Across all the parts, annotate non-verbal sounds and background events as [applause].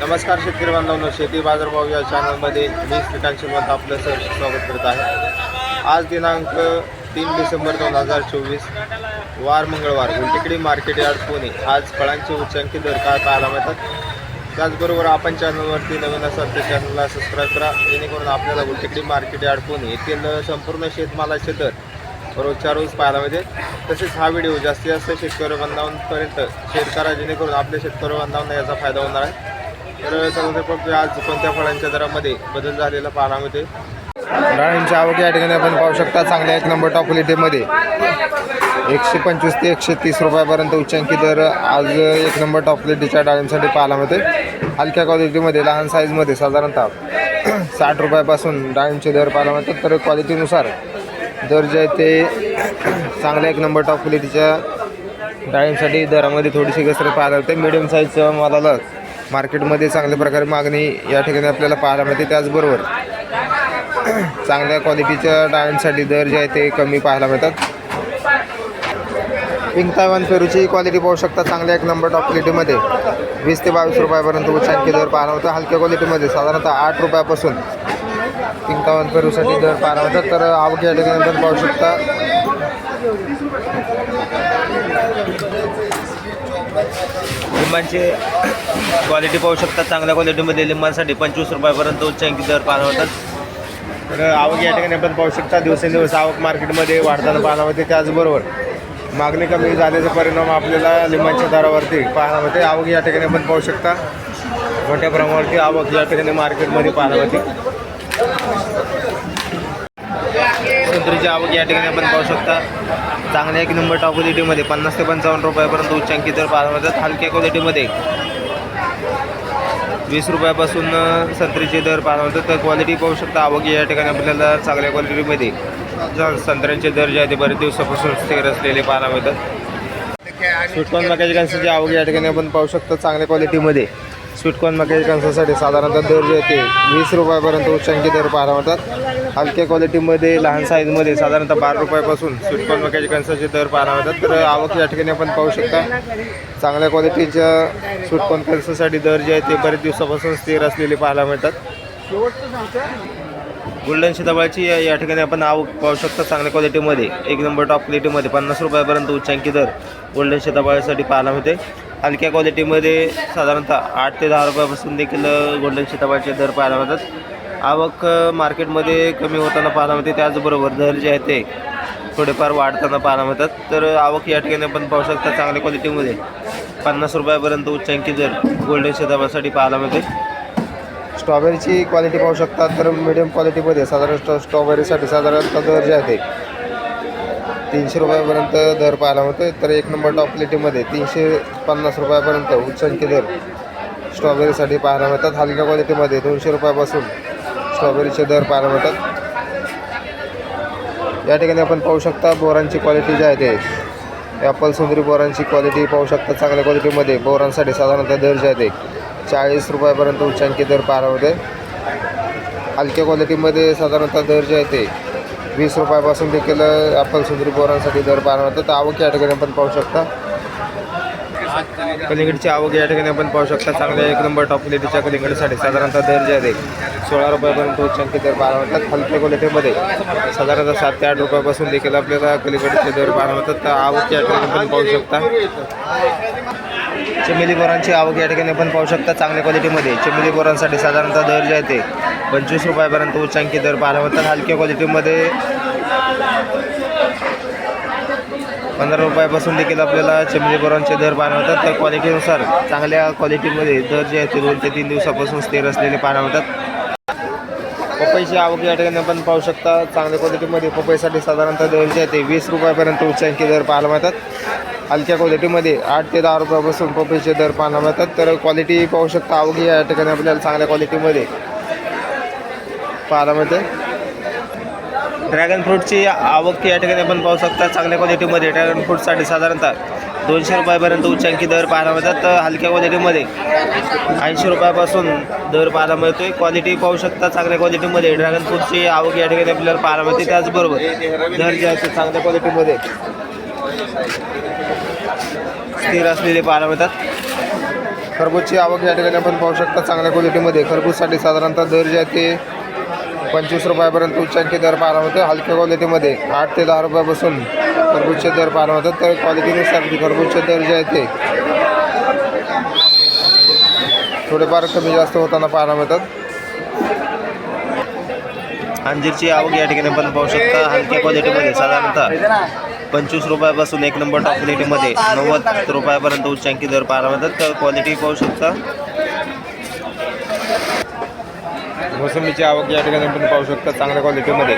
नमस्कार शेतकरी बांधवांनो शेती बाजारभाव या चॅनलमध्ये मी श्रीकांत शिवंत आपलं सर स्वागत करत आहे. आज दिनांक तीन डिसेंबर दोन हजार चोवीस वार मंगळवार. Gultekdi market yard Pune. आज फळांचे उच्चांकी दर काय पाहायला मिळतात? त्याचबरोबर आपण चॅनलवरती नवीन असाल तर चॅनलला सबस्क्राईब करा. जेणेकरून आपल्याला गुलटेकडी मार्केट यार्ड पुणे येथील संपूर्ण शेतमालाचे दर रोजच्या रोज पाहायला मिळते. तसेच हा व्हिडिओ जास्तीत जास्त शेतकरी बांधवांपर्यंत शेअर करा. जेणेकरून आपल्या शेतकरी बांधवांना याचा फायदा होणार आहे. तर सर्वप्रथम आज कोणत्या फळांच्या दरामध्ये बदल झालेला पाहायला मिळते डाळींची आवक या ठिकाणी आपण पाहू शकता चांगल्या एक नंबर टॉप क्वालिटीमध्ये एकशे पंचवीस ते एकशे तीस रुपयापर्यंत उच्चांकी दर आज एक नंबर टॉप क्वालिटीच्या डाळींसाठी पाहायला मिळते हलक्या क्वालिटीमध्ये लहान साईजमध्ये साधारणतः [clears throat] साठ रुपयापासून डाळींचे दर पाहायला मिळतात. तर क्वालिटीनुसार दर जे आहे ते [clears throat] चांगल्या एक नंबर टॉप क्वालिटीच्या डाळींसाठी दरामध्ये थोडीशी घसरत पाहायला मिळते. मिडियम साईजचं मालाला मार्केटमध्ये चांगल्या प्रकारे मागणी या ठिकाणी आपल्याला पाहायला मिळते. त्याचबरोबर चांगल्या क्वालिटीच्या डाळींसाठी दर जे आहे ते कमी पाहायला मिळतात. पिंक तायवान पेरूची क्वालिटी पाहू शकता. चांगल्या एक नंबर टॉप क्वालिटीमध्ये वीस ते बावीस रुपयापर्यंत उच्चांकी दर पाहायला मिळतो. हलक्या क्वालिटीमध्ये साधारणतः आठ रुपयापासून पिंक तायवान पेरूसाठी दर पाहायला मिळतात. तर आवक या ठिकाणी आपण पाहू शकता. लिंबांचे क्वालिटी पाहू शकतात चांगल्या क्वालिटीमध्ये लिंबांसाठी पंचवीस रुपयापर्यंत उच्चांकी दर पाहायला होतात तर आवक या ठिकाणी आपण पाहू शकता. दिवसेंदिवस आवक मार्केटमध्ये वाढताना पाहायला होते त्याचबरोबर मागणी कमी झाल्याचा परिणाम आपल्याला लिंबांच्या दरावरती पाहायला होते आवक या ठिकाणी आपण पाहू शकता. मोठ्या प्रमाणावरती आवक या ठिकाणी मार्केटमध्ये पाहायला होती संत्रीची आवक या ठिकाणी आपण पाहू शकता. चांगल्या एक नंबर टॉप क्वालिटीमध्ये पन्नास ते पंचावन्न रुपयापर्यंत उच्चांकी दर पाहायला मिळतात. हलक्या क्वालिटीमध्ये वीस रुपयापासून संत्रीचे दर पाहायला मिळतात. तर क्वालिटी पाहू शकता. आवक या ठिकाणी आपल्याला चांगल्या क्वालिटीमध्ये संत्र्यांचे दर जे आहे ते बरेच दिवसापासून स्थिर असलेले पाहायला मिळतात. स्वीटकॉर्न मक्याची कणसाची आवक या ठिकाणी आपण पाहू शकता. चांगल्या क्वालिटीमध्ये स्वीटकॉर्न मक्याच्या कणसासाठी साधारणतः दर जे आहे ते वीस रुपयापर्यंत उच्चांकी दर पाहायला मिळतात हलक्या क्वालिटीमध्ये लहान साईजमध्ये साधारणतः बारा रुपयापासून स्वीटकॉर्न मक्याच्या कणसाचे दर पाहायला मिळतात तर आवक या ठिकाणी आपण पाहू शकता चांगल्या क्वालिटीच्या स्वीटकॉर्न कणसासाठी दर जे आहे ते बरेच दिवसापासून स्थिर असलेले पाहायला मिळतात. गोल्डन सीताफळाची या या ठिकाणी आपण आवक पाहू शकता चांगल्या क्वालिटीमध्ये. एक नंबर टॉप क्वालिटीमध्ये पन्नास रुपयापर्यंत उच्चांकी दर गोल्डन सीताफळासाठी पाहायला मिळते. हलक्या क्वालिटीमध्ये साधारणतः आठ ते दहा रुपयापासून देखील गोल्डन सीताफळाचे दर पाहायला मिळतात. आवक मार्केटमध्ये कमी होताना पाहायला मिळते. त्याचबरोबर दर जे आहे ते थोडेफार वाढताना पाहायला मिळतात. तर आवक या ठिकाणी आपण पाहू शकता चांगल्या क्वालिटीमध्ये पन्नास रुपयापर्यंत उच्चांकी दर गोल्डन सीताफळासाठी पाहायला मिळते. स्ट्रॉबेरीची क्वालिटी पाहू शकता तर मिडियम क्वालिटीमध्ये साधारण स्ट्रॉ स्ट्रॉबेरीसाठी साधारणतः दर जे आहे ते तीनशे रुपयापर्यंत दर पाहायला मिळतो तर एक नंबर टॉप क्वालिटीमध्ये तीनशे पन्नास रुपयापर्यंत उच्चांकी दर स्ट्रॉबेरीसाठी पाहायला मिळतात. हलक्या क्वालिटीमध्ये दोनशे रुपयापासून स्ट्रॉबेरीचे दर पाहायला मिळतात. या ठिकाणी आपण पाहू शकता बोरांची क्वालिटी जी आहे ते. ॲपल सुंदरी बोरांची क्वालिटी पाहू शकता. चांगल्या क्वालिटीमध्ये बोरांसाठी साधारणतः दर जे आहे ते चाळीस रुपयापर्यंत उच्चांकी दर पाहायला मिळते हलक्या क्वालिटीमध्ये साधारणतः दर जे आहे ते वीस रुपयापासून देखील आपण सुंदरी पोरांसाठी दर पार मिळतात तर आवक या ठिकाणी आपण पाहू शकता. कलिंगडची आवक या ठिकाणी आपण पाहू शकता. चांगल्या एक नंबर टॉप क्वालिटीच्या कलिंगडसाठी साधारणतः दर जे आहे सोळा रुपयापर्यंत उच्चांकी दर पाहायला मिळतात हलक्या क्वालिटीमध्ये साधारणतः सात ते आठ रुपयापासून देखील आपल्याला कलिंगडचे दर पाहायला मिळतात तर आवक या ठिकाणी आपण पाहू शकता. चमेली बोरांची आवक या ठिकाणी आपण पाहू शकता. चांगल्या क्वालिटीमध्ये चमेली बोरांसाठी साधारणतः दर जे आहे ते पंचवीस रुपयापर्यंत उच्चांकी दर पाहायला मिळतात. हलक्या क्वालिटीमध्ये पंधरा रुपयापासून देखील आपल्याला चमेली बोरांचे दर पाहायला होतात तर क्वालिटीनुसार चांगल्या क्वालिटीमध्ये दर जे आहे ते दोन ते तीन दिवसापासून स्थिर असलेले पाहायला होतात पपईची आवक या ठिकाणी आपण पाहू शकता. चांगल्या क्वालिटीमध्ये पपईसाठी साधारणतः दर जे आहे ते वीस रुपयापर्यंत उच्चांकी दर पाहायला मिळतात. हलक्या क्वालिटीमध्ये आठ ते दहा रुपयापासून पपईचे दर पाहायला मिळतात. तर क्वालिटी पाहू शकता. आवक या ठिकाणी आपल्याला चांगल्या क्वालिटीमध्ये पाहायला मिळते ड्रॅगन फ्रूटची आवक या ठिकाणी आपण पाहू शकता. चांगल्या क्वालिटीमध्ये ड्रॅगन फ्रूटसाठी साधारणतः दोनशे रुपयापर्यंत उच्चांकी दर पाहायला मिळतात. तर हलक्या क्वालिटीमध्ये ऐंशी रुपयापासून दर पाहायला मिळतोय. क्वालिटी पाहू शकता. चांगल्या क्वालिटीमध्ये ड्रॅगन फ्रूटची आवक या ठिकाणी आपल्याला पाहायला मिळते. त्याचबरोबर दर जे आहे ते चांगल्या क्वालिटीमध्ये स्थिर असलेले पाहायला मिळतात. खरबूजची आवक या ठिकाणी आपण पाहू शकता. चांगल्या क्वालिटीमध्ये खरबूजसाठी साधारणतः दर जे आहे ते पंचवीस रुपयापर्यंत उच्चांकी दर पाहायला होतं हलक्या क्वालिटीमध्ये आठ ते दहा रुपयापासून खरबूजचे दर पाहायला होतात तर क्वालिटीनुसार खरबूजचे दर जे आहे ते थोडेफार कमी जास्त होताना पाहायला मिळतात. अंजीरची आवक या ठिकाणी पण पाहू शकता. हलक्या क्वालिटीमध्ये साधारणतः पंचवीस रुपयापासून एक नंबर टॉप क्वालिटीमध्ये नव्वद रुपयापर्यंत उच्चांकी दर पाहायला मिळतात. तर क्वालिटी पाहू शकता. मोसंबीची आवक या ठिकाणी आपण पाहू शकता चांगल्या क्वालिटीमध्ये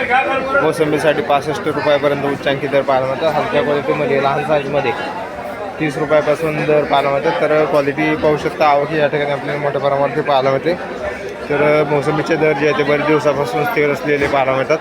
मोसंबीसाठी पासष्ट रुपयापर्यंत उच्चांकी दर पाहायला मिळतात हलक्या क्वालिटीमध्ये लहान साईजमध्ये तीस रुपयापासून दर पाहायला मिळतात तर क्वालिटी पाहू शकता आवक या ठिकाणी आपल्याला मोठ्या प्रमाणात पाहायला मिळते. तर मोसंबीचे दर जे आहे ते बरेच दिवसापासून स्थिर असलेले पाहायला मिळतात.